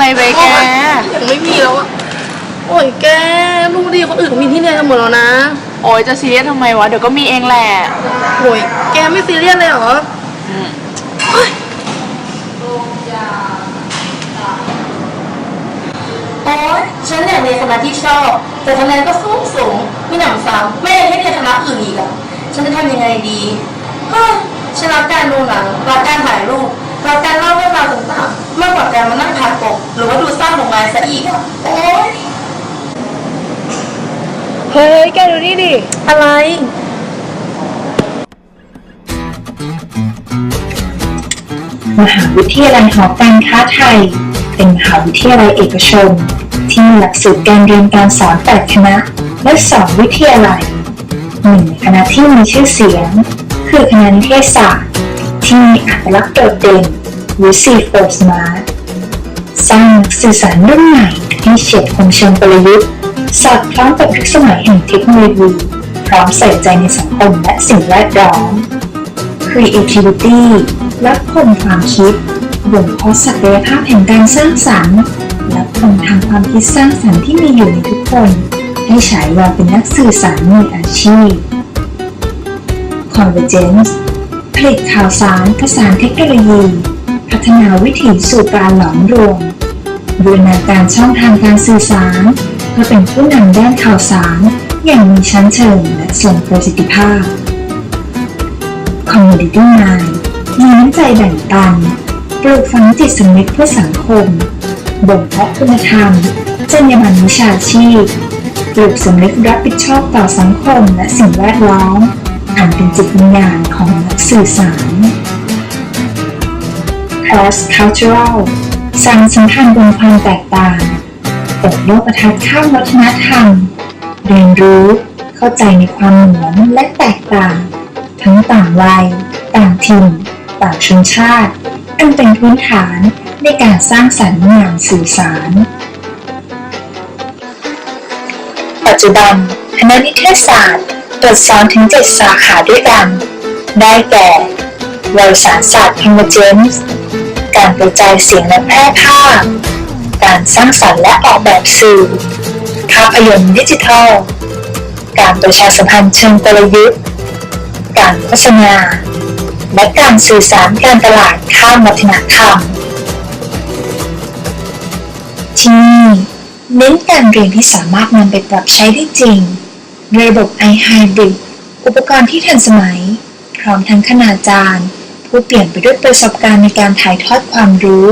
อะไรไปแกยังไม่มีแล้วอะโอ้ยแกลูกดีคนอื่นเขามีที่เรียนกันหมดแล้วนะ โอ้ยจะซีเรียสทำไมวะ เดี๋ยวก็มีเองแหละ โอ้ยแกไม่ซีเรียสเลยเหรอโอ๊ยฉันอยากเรียนคณะที่ชอบ แต่คะแนนก็สูงสูง ไม่หนำซ้ำไม่ได้ให้เรียนคณะอื่นอีก อีกโอ๊ยเฮ้ย แกดูนี่ดิ อะไร มหาวิทยาลัยหอการค้าไทย เป็นมหาวิทยาลัยเอกชน ที่มีหลักสูตรการเรียนการสอน8คณะ และ2วิทยาลัยหนึ่งคณะที่มีชื่อเสียง คือคณะนิเทศศาสตร์ ที่มีอัตลักษณ์โดดเด่นหรือ C4 Smart สร้างสื่อสารรุ่นใหม่ให้เฉียดคมเชิงกลยุทธ์สอดคล้องกับยุคสมัยแห่งเทคโนโลยีพร้อมใส่ใจในสังคมและสิ่งแวดล้อม creativity และคมความคิดบ่มเพาะศักยภาพแห่งการสร้างสรรค์และพลังทางความคิดสร้างสรรค์ที่มีอยู่ในทุกคน ให้ฉายาเป็นนักสื่อสารมืออาชีพ Convergence ผลิตข่าวสารผสานเทคโนโลยี พัฒนาวิถีสู่การหลอมรวมบูรณาการช่องทางการสื่อสาร เพื่อเป็นผู้นำด้านข่าวสาร อย่างมีชั้นเชิงและทรงประสิทธิภาพ Community Mind มีน้ำใจแบ่งปันปลูกฝังจิตสำนึกเพื่อสังคม บ่มเพาะคุณธรรม จรรยาบรรณวิชาชีพปลูกสำนึกรับผิดชอบต่อสังคมและสิ่งแวดล้อม อันเป็นจิตวิญญาณของนักสื่อสาร Cross Cultural สร้างสัมพันธ์บนความแตกต่างเปิดโลกทัศน์ข้ามวัฒนธรรม เรียนรู้เข้าใจในความเหมือนและแตกต่าง ทั้งต่างวัย ต่างถิ่น ต่างชนชาติอันเป็นพื้นฐานในการสร้างสรรค์งานสื่อสาร ปัจจุบันคณะนิเทศศาสตร์เปิดสอนถึง 7 สาขาด้วยกัน ได้แก่วารสารศาสตร์ Convergence การกระจายเสียงและแพร่ภาพ การสร้างสรรค์และออกแบบสื่อ ภาพยนตร์ดิจิทัล การประชาสัมพันธ์เชิงกลยุทธ์ การโฆษณา และการสื่อสารการตลาดข้ามวัฒนธรรม ที่นี่เน้นการเรียนที่สามารถนำไปปรับใช้ได้จริงระบบ iHybrid อุปกรณ์ที่ทันสมัย พร้อมทั้งคณาจารย์ ผู้เปลี่ยนไปด้วยประสบการณ์ในการถ่ายทอดความรู้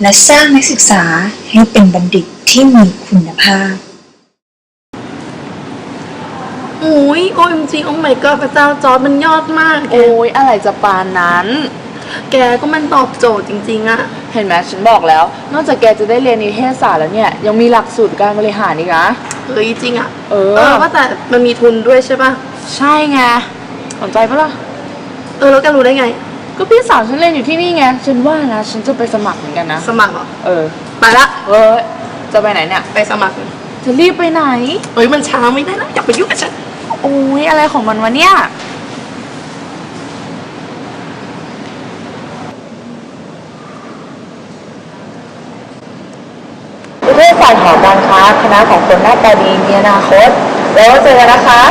และสร้างนักศึกษาให้เป็นบัณฑิตที่มีคุณภาพโอ้ย OMG โอ้ my god พระเจ้าจอร์ดมันยอดมากโอ้ยอะไรจะปานนั้น แกก็มันตอบโจทย์จริงๆอะเห็นไหมฉันบอกแล้ว นอกจากแกจะได้เรียนนิเทศศาสตร์แล้วเนี่ย ยังมีหลักสูตรการบริหารอีกนะ เฮ้ยจริงอะเออ เออว่าแต่มันมีทุนด้วยใช่ปะใช่ไงสนใจปะล่ะ เออแล้วแกรู้ได้ไง ก็พี่สาวฉันเรียนอยู่ที่นี่ไง ฉันว่านะฉันจะไปสมัครเหมือนกันนะ สมัครเหรอเออ ไปละเฮ้ยจะไปไหนเนี่ย ไปสมัครจะรีบไปไหน เฮ้ยมันช้าไม่ได้นะอย่าไปยุ่งกับฉัน โอ้ยอะไรของมันวะเนี่ยนิเทศศาสตร์หอการค้าคณะของคนหน้าตาดีมีอนาคต แล้วเจอกันนะคะ